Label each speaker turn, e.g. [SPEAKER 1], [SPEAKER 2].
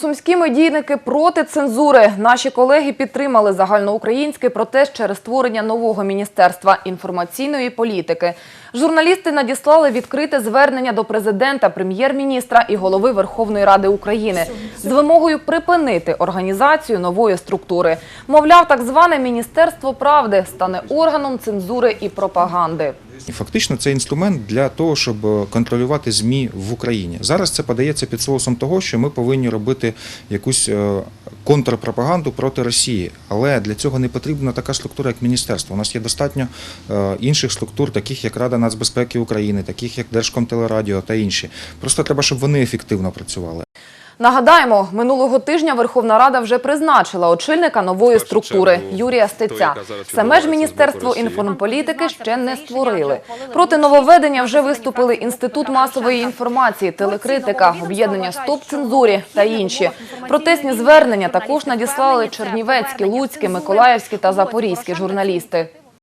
[SPEAKER 1] Сумські медійники проти цензури. Наші колеги підтримали загальноукраїнський протест через створення нового міністерства інформаційної політики. Журналісти надіслали відкрите звернення до президента, прем'єр-міністра і голови Верховної Ради України з вимогою припинити організацію нової структури. Мовляв, так зване міністерство правди стане органом цензури і пропаганди.
[SPEAKER 2] І фактично це інструмент для того, щоб е, контролювати ЗМІ в Україні. Зараз це подається під соусом того, що ми повинні робити якусь е, контрпропаганду проти Росії. Але для цього не потрібна така структура, як міністерство. У нас є достатньо е, інших структур, таких як Рада нацбезпеки України, таких як Держкомтелерадіо та інші. Просто треба, щоб вони ефективно працювали.
[SPEAKER 1] Нагадаємо, минулого тижня Верховна Рада вже призначила очільника нової структури Юрія Стеця. Саме ж Міністерство інформполітики ще не створили. Проти нововведення вже виступили Інститут масової інформації, телекритика, об'єднання Стоп цензурі та інші. Протестні звернення також надіслали чернівецькі, луцькі, миколаївські та запорізькі журналісти.